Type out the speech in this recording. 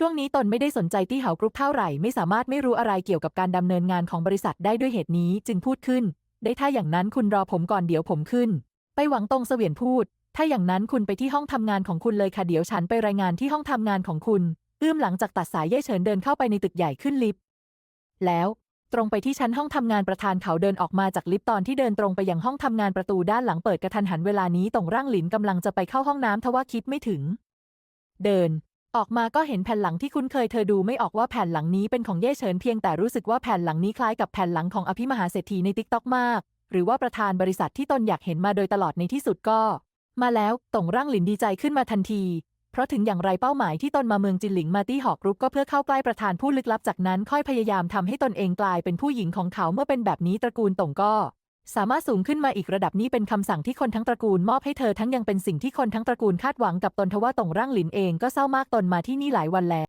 ช่วงนี้ตนไม่ได้สนใจตี้เหากรุ๊ปเท่าไหร่ไม่สามารถไม่รู้อะไรเกี่ยวกับการดำเนินงานของบริษัทได้ด้วยเหตุนี้จึงพูดขึ้น ได้ถ้าอย่างนั้นคุณรอผมก่อนเดี๋ยวผมขึ้น ไปหวังตรงเสวียนพูด ถ้าอย่างนั้นคุณไปที่ห้องทำงานของคุณเลยค่ะเดี๋ยวฉันไปรายงานที่ห้องทำงานของคุณเอื้อมหลังจากตัดสายเย่เฉินเดินเข้าไปในตึกใหญ่ขึ้นลิฟต์แล้วตรงไปที่ชั้นห้องทำงานประธานเขาเดินออกมาจากลิฟต์ตอนที่เดินตรงไปยังห้องทำงานประตูด้านหลังเปิดกระทันหันเวลานี้ตรงร่างหลินกำลังจะไปเข้าห้องน้ำทว่าคิดไม่ถึง เดิน ออกมาก็เห็นแผ่นหลังที่คุ้นเคยเธอดูไม่ออกว่าแผ่นหลังนี้เป็นของเย่เฉินเพียงแต่รู้สึกว่าแผ่นหลังนี้คล้ายกับแผ่นหลังของอภิมหาเศรษฐีในติ๊กต็อกมาก หรือว่าประธานบริษัทที่ตนอยากเห็นมาโดยตลอดในที่สุดก็ มาแล้วตงร่างหลินดีใจขึ้นมาทันที เพราะถึงอย่างไรเป้าหมายที่ตนมาเมืองจินหลิงมาตี้หอกรุกก็เพื่อเข้าใกล้ประธานผู้ลึกลับจากนั้นค่อยพยายามทำให้ตนเองกลายเป็นผู้หญิงของเขาเมื่อเป็นแบบนี้ตระกูลตงก็ สามารถสูงขึ้นมาอีกระดับนี้เป็นคำสั่งที่คนทั้งตระกูลมอบให้เธอทั้งยังเป็นสิ่งที่คนทั้งตระกูลคาดหวังกับตนทว่าตงร่างหลินเองก็เศร้ามากตนมาที่นี่หลายวันแล้ว